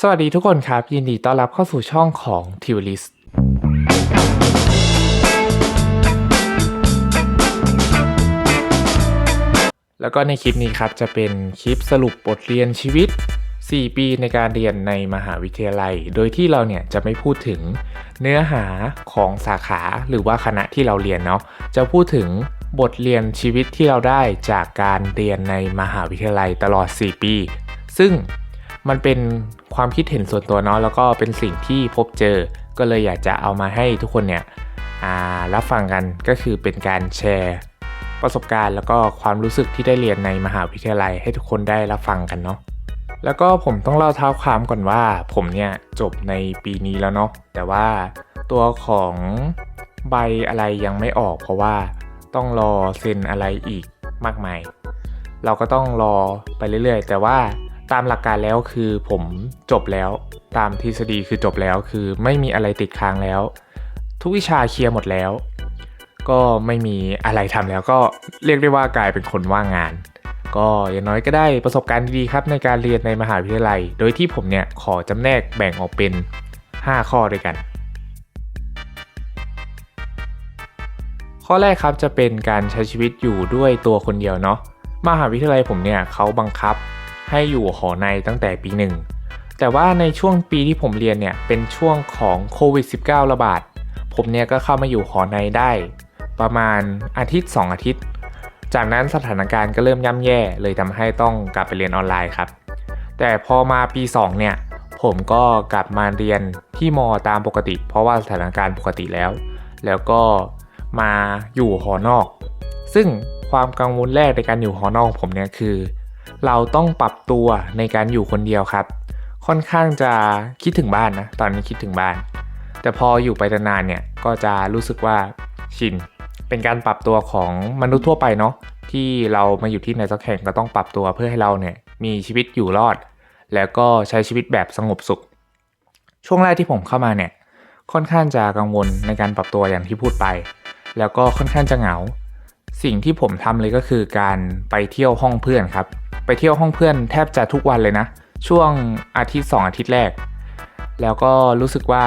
สวัสดีทุกคนครับ ยินดีต้อนรับเข้าสู่ช่องของทิวลิสแล้วก็ในคลิปนี้ครับจะเป็นคลิปสรุปบทเรียนชีวิต 4 ปีในการเรียนในมหาวิทยาลัย โดยที่เราเนี่ยจะไม่พูดถึงเนื้อหาของสาขาหรือว่าคณะที่เราเรียนเนาะจะพูดถึงบทเรียนชีวิตที่เราได้จากการเรียนในมหาวิทยาลัยตลอด 4 ปี ซึ่ง มันเป็นความคิดเห็นส่วนตัวเนาะแล้วก็เป็นสิ่งที่พบเจอ ก็เลยอยากจะเอามาให้ทุกคนเนี่ยรับฟังกันก็คือเป็นการแชร์ประสบการณ์ แล้วก็ความรู้สึกที่ได้เรียนในมหาวิทยาลัยให้ทุกคนได้รับฟังกันเนาะแล้วก็ผมต้องเล่าเท้าความก่อนว่าผมเนี่ยจบในปีนี้แล้วเนาะแต่ว่าตัวของใบอะไรยังไม่ออก เพราะว่าต้องรอเซ็นอะไรอีกมากมาย เราก็ต้องรอไปเรื่อยๆ แต่ว่า ตามหลักการแล้วคือผมจบแล้ว ตามทฤษฎีคือจบแล้วคือไม่มีอะไรติดค้างแล้ว ทุกวิชาเคลียร์หมดแล้ว ก็ไม่มีอะไรทำแล้วก็เรียกได้ว่ากลายเป็นคนว่างงาน ก็อย่างน้อยก็ได้ประสบการณ์ดีๆครับในการเรียนในมหาวิทยาลัย โดยที่ผมเนี่ยขอจำแนกแบ่งออกเป็น 5 ข้อด้วยกัน ข้อแรกครับจะเป็นการใช้ชีวิตอยู่ด้วยตัวคนเดียวเนาะมหาวิทยาลัยผมเนี่ยเขาบังคับ ให้อยู่หอในตั้งแต่ปีหนึ่งแต่ว่าในช่วงปีที่ผมเรียนเนี่ยเป็นช่วงของโควิด -19 ระบาด ผมเนี่ยก็เข้ามาอยู่หอในได้ ประมาณอาทิตย์ 2 อาทิตย์ จากนั้นสถานการณ์ก็เริ่มย่ำแย่ เลยทำให้ต้องกลับไปเรียนออนไลน์ครับ แต่พอมาปี 2 เนี่ย ผมก็กลับมาเรียนที่มอตามปกติ เพราะว่าสถานการณ์ปกติแล้ว แล้วก็มาอยู่หอนอก ซึ่งความกังวลแรกในการอยู่หอนอกผมเนี่ยคือ เราต้องปรับตัวในการอยู่คนเดียวครับ ค่อนข้างจะคิดถึงบ้านนะ ตอนนี้คิดถึงบ้าน แต่พออยู่ไปนานเนี่ยก็จะรู้สึกว่าชิน เป็นการปรับตัวของมนุษย์ทั่วไปเนาะที่เรามาอยู่ที่ไหนสักแห่งก็ต้องปรับตัวเพื่อให้เราเนี่ยมีชีวิตอยู่รอด แล้วก็ใช้ชีวิตแบบสงบสุข ช่วงแรกที่ผมเข้ามาเนี่ยค่อนข้างจะกังวลในการปรับตัวอย่างที่พูดไป แล้วก็ค่อนข้างจะเหงา สิ่งที่ผมทำเลยก็คือการไปเที่ยวห้องเพื่อนครับ ไปเที่ยวห้องเพื่อนแทบจะทุกวันเลยนะ ช่วงอาทิตย์ 2 อาทิตย์แรก แล้วก็รู้สึกว่า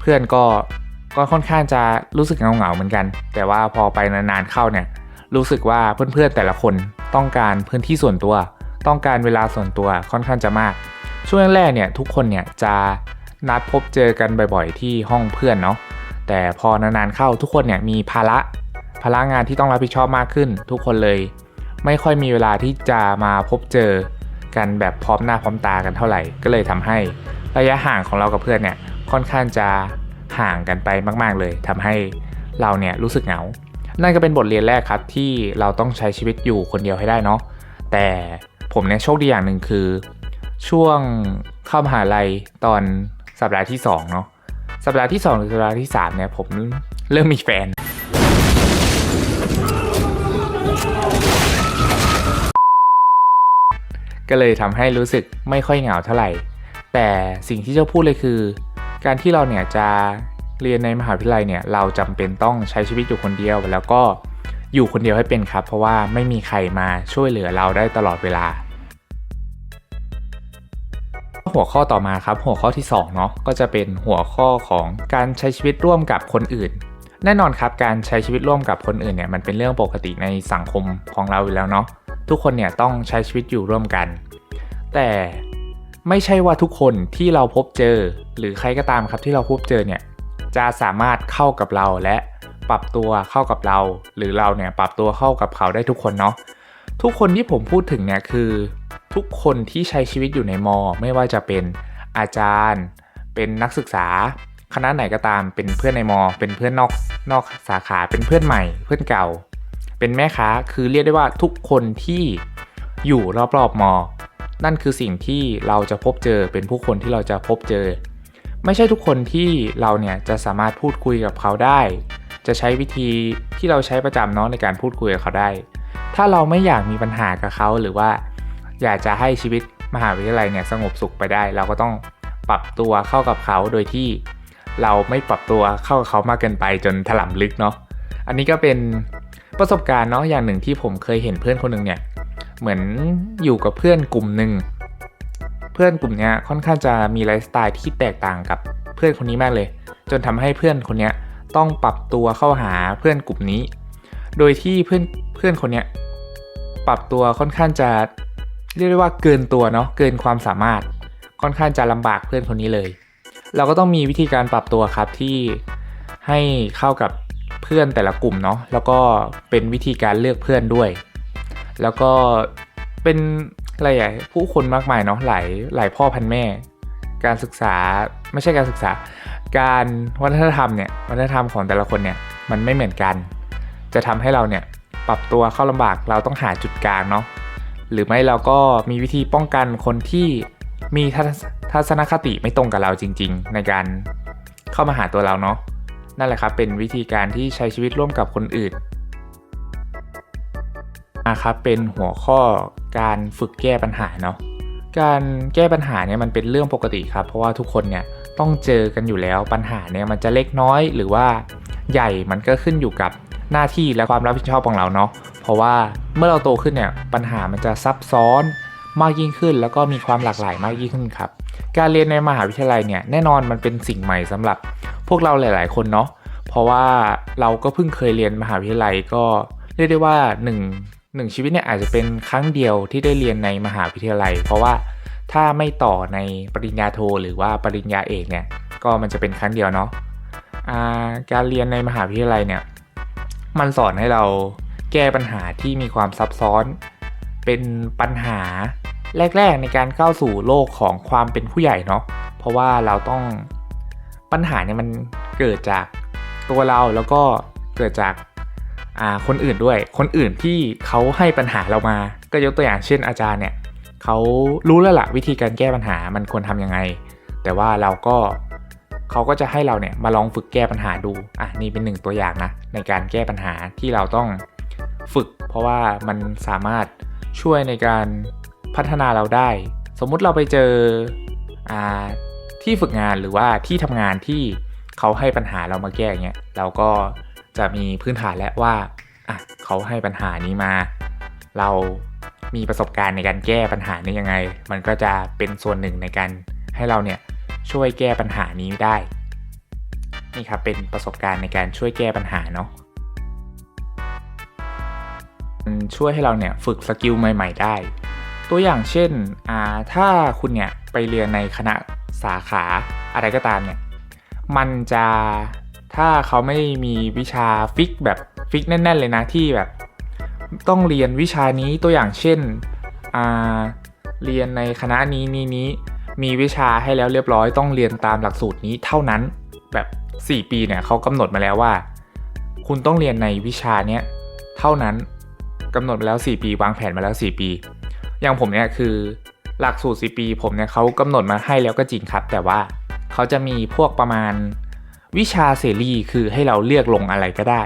เพื่อนก็ก็ค่อนข้างจะรู้สึกเหงาๆเหมือนกัน แต่ว่าพอไปนานๆเข้าเนี่ยรู้สึกว่าเพื่อนๆแต่ละคนต้องการพื้นที่ส่วนตัว ต้องการเวลาส่วนตัวค่อนข้างจะมาก ช่วงแรกเนี่ยทุกคนเนี่ยจะนัดพบเจอกันบ่อยๆ ที่ห้องเพื่อนเนาะแต่พอนานๆเข้าทุกคนเนี่ยมีภาระภาระงานที่ต้องรับผิดชอบมากขึ้น ทุกคนเลย ไม่ค่อยมีเวลาที่จะมาพบเจอกันแบบพร้อมหน้าพร้อมตากันเท่าไหร่ ก็เลยทำให้ระยะห่างของเรากับเพื่อนเนี่ยค่อนข้างจะห่างกันไปมาก ๆ เลยทำให้เราเนี่ยรู้สึกเหงา นั่นก็เป็นบทเรียนแรกครับที่เราต้องใช้ชีวิตอยู่คนเดียวให้ได้เนาะ แต่ผมเนี่ยโชคดีอย่างหนึ่งคือ ช่วงเข้ามหาลัยตอนสัปดาห์ที่2เนาะ สัปดาห์ที่2หรือสัปดาห์ที่3เนี่ยผมเริ่มมีแฟน ก็เลยทำให้รู้สึกไม่ค่อยเหงาเท่าไหร่ แต่สิ่งที่จะพูดเลยคือ การที่เราเนี่ยจะเรียนในมหาวิทยาลัยเนี่ยเราจำเป็นต้องใช้ชีวิตอยู่คนเดียว แล้วก็อยู่คนเดียวให้เป็นครับ เพราะว่าไม่มีใครมาช่วยเหลือเราได้ตลอดเวลา หัวข้อต่อมาครับ หัวข้อที่2เนาะก็จะเป็นหัวข้อของการใช้ชีวิตร่วมกับคนอื่น แน่นอนครับการใช้ชีวิตร่วมกับคนอื่นเนี่ยมันเป็นเรื่องปกติในสังคมของเราอยู่แล้วเนาะ ทุกคนเนี่ยต้องใช้ชีวิตอยู่ร่วมกัน แต่ไม่ใช่ว่าทุกคนที่เราพบเจอ หรือใครก็ตามครับที่เราพบเจอเนี่ยจะสามารถเข้ากับเราและปรับตัวเข้ากับเรา หรือเราเนี่ยปรับตัวเข้ากับเขาได้ทุกคนเนาะทุกคนที่ผมพูดถึงเนี่ยคือ ทุกคนที่ใช้ชีวิตอยู่ในมอ ไม่ว่าจะเป็นอาจารย์ เป็นนักศึกษา คณะไหนก็ตามเป็นเพื่อนในมอ เป็นเพื่อนนอกนอกสาขาเป็นเพื่อนใหม่ เพื่อนเก่า เป็นแม่ค้าคือเรียกได้ว่าทุกคนที่อยู่รอบๆมอ นั่นคือสิ่งที่เราจะพบเจอเป็นผู้คนที่เราจะพบเจอ ไม่ใช่ทุกคนที่เราเนี่ยจะสามารถพูดคุยกับเขาได้ จะใช้วิธีที่เราใช้ประจำเนาะในการพูดคุยกับเขาได้ ถ้าเราไม่อยากมีปัญหากับเขาหรือว่า อยากจะให้ชีวิตมหาวิทยาลัยเนี่ยสงบสุขไปได้ เราก็ต้องปรับตัวเข้ากับเขาโดยที่เราไม่ปรับตัวเข้ากับเขามากเกินไปจนถล่มลึกเนาะอันนี้ก็เป็น ประสบการณ์เนาะอย่างหนึ่งที่ผมเคยเห็นเพื่อนคนหนึ่งเนี่ยเหมือนอยู่กับเพื่อนกลุ่มหนึ่งเพื่อนกลุ่มนี้ค่อนข้างจะมีไลฟ์สไตล์ที่แตกต่างกับเพื่อนคนนี้มากเลย จนทำให้เพื่อนคนนี้ต้องปรับตัวเข้าหาเพื่อนกลุ่มนี้ โดยที่เพื่อนเพื่อนคนนี้ปรับตัวค่อนข้างจะเรียกได้ว่าเกินตัวเนาะเกินความสามารถ ค่อนข้างจะลำบากเพื่อนคนนี้เลย เราก็ต้องมีวิธีการปรับตัวครับที่ให้เข้ากับ พื่อนแต่ละกลุ่มเนาะแล้วก็เป็นวิธีการเลือกเพื่อนด้วย แล้วก็เป็นอะไรอะผู้คนมากมายเนาะหลายหลายพ่อพันแม่ การศึกษาไม่ใช่การศึกษา การวัฒนธรรมเนี่ยวัฒนธรรมของแต่ละคนเนี่ยมันไม่เหมือนกัน จะทำให้เราเนี่ยปรับตัวเข้าลำบากเราต้องหาจุดกลางเนาะหรือไม่เราก็มีวิธีป้องกันคนที่มีทัศทัศนคติไม่ตรงกับเราจริง ๆ ในการเข้ามาหาตัวเราเนาะ นั่นแหละครับเป็นวิธีการที่ใช้ชีวิตร่วมกับคนอื่นนะครับเป็นหัวข้อการฝึกแก้ปัญหาเนาะการแก้ปัญหาเนี่ยมันเป็นเรื่องปกติครับ เพราะว่าทุกคนเนี่ยต้องเจอกันอยู่แล้วปัญหาเนี่ยมันจะเล็กน้อยหรือว่าใหญ่มันก็ขึ้นอยู่กับหน้าที่และความรับผิดชอบของเราเนาะเพราะว่าเมื่อเราโตขึ้นเนี่ยปัญหามันจะซับซ้อนมากยิ่งขึ้น แล้วก็มีความหลากหลายมากยิ่งขึ้นครับ การเรียนในมหาวิทยาลัยเนี่ยแน่นอนมันเป็นสิ่งใหม่สำหรับ พวกเราหลาย ๆ คนเนาะเพราะว่าเราก็เพิ่งเคยเรียนมหาวิทยาลัยก็เรียกได้ว่า1หนึ่งชีวิตเนี่ยอาจจะเป็นครั้งเดียวที่ได้เรียนในมหาวิทยาลัย เพราะว่าถ้าไม่ต่อในปริญญาโทหรือว่าปริญญาเอกเนี่ยก็มันจะเป็นครั้งเดียวเนาะการเรียนในมหาวิทยาลัยเนี่ยมันสอนให้เราแก้ปัญหาที่มีความซับซ้อน เป็นปัญหาแรก ๆ ในการเข้าสู่โลกของความเป็นผู้ใหญ่เนาะเพราะว่าเราต้อง ปัญหาเนี่ยมันเกิดจากตัวเราแล้วก็เกิดจากคนอื่นด้วย คนอื่นที่เขาให้ปัญหาเรามา ก็ยกตัวอย่างเช่นอาจารย์เนี่ยเขารู้แล้วละวิธีการแก้ปัญหามันควรทำยังไง แต่ว่าเราก็เขาก็จะให้เราเนี่ยมาลองฝึกแก้ปัญหาดู อะนี่เป็นหนึ่งตัวอย่างนะในการแก้ปัญหาที่เราต้องฝึก เพราะว่ามันสามารถช่วยในการพัฒนาเราได้ สมมุติเราไปเจออ่า ที่ฝึกงานหรือว่าที่ทำงานที่เขาให้ปัญหาเรามาแก้เงี้ยเราก็จะมีพื้นฐานแล้วว่าอะเขาให้ปัญหานี้มา เรามีประสบการณ์ในการแก้ปัญหานี้ยังไง มันก็จะเป็นส่วนหนึ่งในการให้เราเนี่ยช่วยแก้ปัญหานี้ได้ นี่ครับเป็นประสบการณ์ในการช่วยแก้ปัญหาเนาะมันช่วยให้เราเนี่ยฝึกสกิลใหม่ ๆ ได้ ตัวอย่างเช่นถ้าคุณเนี่ยไปเรียนในคณะ สาขาอะไรก็ตามเนี่ย มันจะถ้าเขาไม่มีวิชาฟิกแบบฟิกแน่น ๆ เลยนะที่แบบ ต้องเรียนวิชานี้ตัวอย่างเช่นเรียนในคณะนี้นี้นี้มีวิชาให้แล้วเรียบร้อยต้องเรียนตามหลักสูตรนี้เท่านั้นแบบ 4 ปีเนี่ยเขากำหนดมาแล้วว่า คุณต้องเรียนในวิชาเนี้ยเท่านั้นกำหนดมาแล้ว 4 ปี วางแผนมาแล้ว 4 ปี อย่างผมเนี่ยคือ หลักสูตร 4 ปี ผมเนี่ยเขากำหนดมาให้แล้วก็จริงครับ แต่ว่าเขาจะมีพวกประมาณวิชาเสรีคือให้เราเลือกลงอะไรก็ได้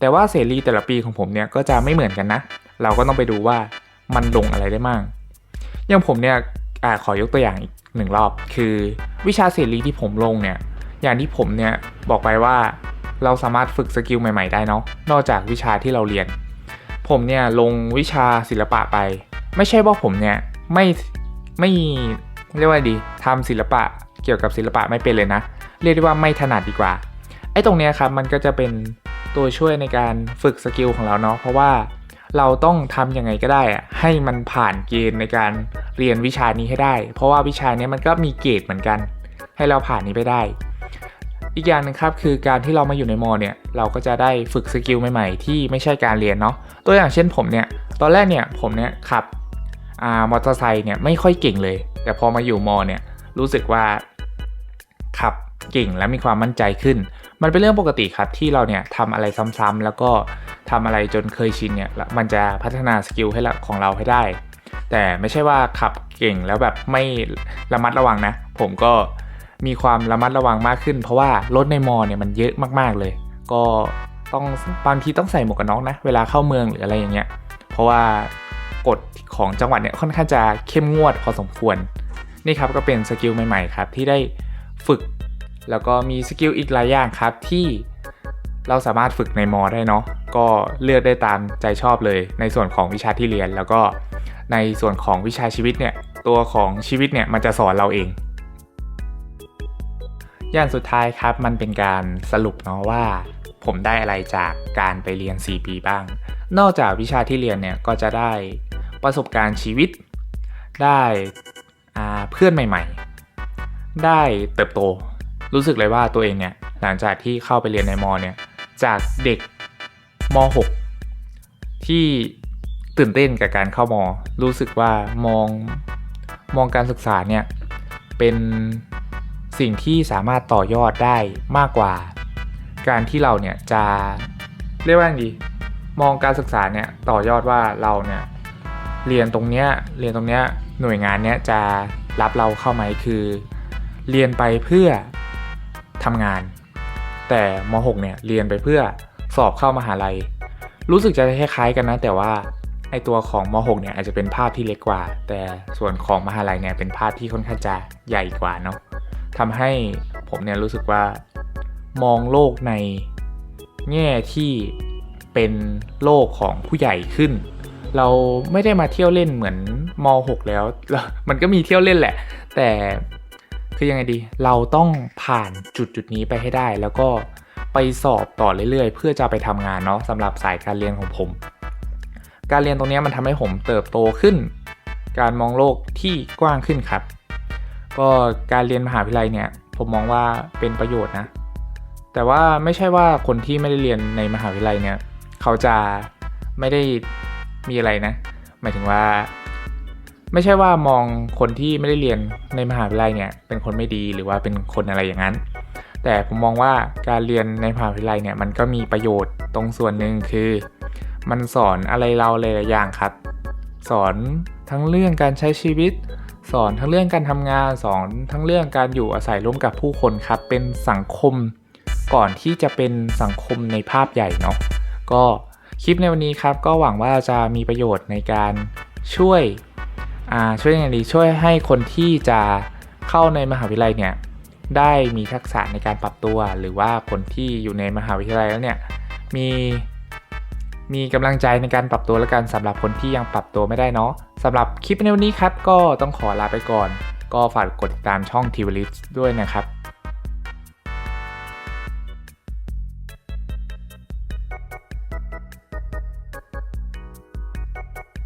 แต่ว่าเสรีแต่ละปีของผมเนี่ยก็จะไม่เหมือนกันนะ เราก็ต้องไปดูว่ามันลงอะไรได้มั่งอย่างผมเนี่ยอขอยกตัวอย่างอีกหนึ่งรอบ คือวิชาเสรีที่ผมลงเนี่ยอย่างที่ผมเนี่ยบอกไปว่าเราสามารถฝึกสกิลใหม่ ๆ ได้เนาะนอกจากวิชาที่เราเรียน ผมเนี่ยลงวิชาศิลปะไป ไม่ใช่ว่าผมเนี่ยไม่ ไม่เรียกว่าดีทำศิลปะเกี่ยวกับศิลปะไม่เป็นเลยนะ เรียกได้ว่าไม่ถนัดดีกว่า ไอ้ตรงนี้ครับมันก็จะเป็นตัวช่วยในการฝึกสกิลของเราเนาะเพราะว่าเราต้องทำยังไงก็ได้อะให้มันผ่านเกณฑ์ในการเรียนวิชานี้ให้ได้ เพราะว่าวิชานี้มันก็มีเกรดเหมือนกัน ให้เราผ่านนี้ไปได้ อีกอย่างหนึ่งครับคือการที่เรามาอยู่ในมอเนี่ยเราก็จะได้ฝึกสกิลใหม่ๆ ที่ไม่ใช่การเรียนเนาะตัวอย่างเช่นผมเนี่ยตอนแรกเนี่ยผมเนี่ยขับ มอเตอร์ไซค์เนี่ยไม่ค่อยเก่งเลย แต่พอมาอยู่มอเนี่ยรู้สึกว่าขับเก่งและมีความมั่นใจขึ้น มันเป็นเรื่องปกติครับที่เราเนี่ยทำอะไรซ้ำๆแล้วก็ทำอะไรจนเคยชินเนี่ยมันจะพัฒนาสกิลให้ของเราให้ได้ แต่ไม่ใช่ว่าขับเก่งแล้วแบบไม่ระมัดระวังนะ ผมก็มีความระมัดระวังมากขึ้น เพราะว่ารถในมอเนี่ยมันเยอะมากๆเลย ก็ต้องบางทีต้องใส่หมวกกันน็อกนะ เวลาเข้าเมืองหรืออะไรอย่างเงี้ยเพราะว่า กฎของจังหวัดเนี่ยค่อนข้างจะเข้มงวดพอสมควร นี่ครับก็เป็นสกิลใหม่ๆครับที่ได้ฝึก แล้วก็มีสกิลอีกหลายอย่างครับที่เราสามารถฝึกในมอได้เนาะก็เลือกได้ตามใจชอบเลย ในส่วนของวิชาที่เรียน แล้วก็ในส่วนของวิชาชีวิตเนี่ยตัวของชีวิตเนี่ยมันจะสอนเราเอง อย่างสุดท้ายครับมันเป็นการสรุปเนาะว่า ผมได้อะไรจากการไปเรียน 4 ปีบ้าง นอกจากวิชาที่เรียนเนี่ยก็จะได้ ประสบการณ์ชีวิต ได้เพื่อนใหม่ๆ ได้เติบโต รู้สึกเลยว่าตัวเองเนี่ยหลังจากที่เข้าไปเรียนในมอเนี่ยจากเด็กม .6 ที่ตื่นเต้นกับการเข้ามอ รู้สึกว่ามองมองการศึกษาเนี่ยเป็นสิ่งที่สามารถต่อยอดได้มากกว่า การที่เราเนี่ยจะเรียกว่าไงดีมองการศึกษาเนี่ยต่อยอดว่าเราเนี่ย เรียนตรงเนี้ยเรียนตรงเนี้ยหน่วยงานเนี้ยจะรับเราเข้าไหมคือ เรียนไปเพื่อทำงาน แต่ม .6 เนี่ยเรียนไปเพื่อสอบเข้ามหาลัย รู้สึกจะคล้ายๆกันนะ แต่ว่าไอตัวของม .6 เนี่ยอาจจะเป็นภาพที่เล็กกว่า แต่ส่วนของมหาลัยเนี่ยเป็นภาพที่ค่อนข้างจะใหญ่กว่าเนาะทำให้ผมเนี่ยรู้สึกว่ามองโลกในแง่ที่เป็นโลกของผู้ใหญ่ขึ้น เราไม่ได้มาเที่ยวเล่นเหมือนม .6 แล้วแล้ว มันก็มีเที่ยวเล่นแหละ แต่คือยังไงดี เราต้องผ่านจุดจุดนี้ไปให้ได้ แล้วก็ไปสอบต่อเรื่อยๆ เพื่อจะไปทำงานเนาะสำหรับสายการเรียนของผม การเรียนตรงนี้มันทำให้ผมเติบโตขึ้น การมองโลกที่กว้างขึ้นครับ ก็การเรียนมหาวิทยาลัยเนี่ยผมมองว่าเป็นประโยชน์นะ แต่ว่าไม่ใช่ว่าคนที่ไม่ได้เรียนในมหาวิทยาลัยเนี่ย เขาจะไม่ได้ มีอะไรนะ หมายถึงว่า ไม่ใช่ว่ามองคนที่ไม่ได้เรียนในมหาวิทยาลัยเนี่ย เป็นคนไม่ดีหรือว่าเป็นคนอะไรอย่างนั้น แต่ผมมองว่าการเรียนในมหาวิทยาลัยเนี่ยมันก็มีประโยชน์ตรงส่วนหนึ่งคือ มันสอนอะไรเราหลายๆอย่างครับ สอนทั้งเรื่องการใช้ชีวิต สอนทั้งเรื่องการทำงาน สอนทั้งเรื่องการอยู่อาศัยร่วมกับผู้คนครับ เป็นสังคมก่อนที่จะเป็นสังคมในภาพใหญ่เนาะก็ คลิปในวันนี้ครับก็หวังว่าจะมีประโยชน์ในการช่วยอ่าช่วยยังไงดีช่วยให้คนที่จะเข้าในมหาวิทยาลัยเนี่ยได้มีทักษะในการปรับตัว หรือว่าคนที่อยู่ในมหาวิทยาลัยแล้วเนี่ยมีมีกำลังใจในการปรับตัวและกันสำหรับคนที่ยังปรับตัวไม่ได้เนาะสำหรับคลิปในวันนี้ครับก็ต้องขอลาไปก่อน ก็ฝากกดติดตามช่อง t v l i s ด้วยนะครับ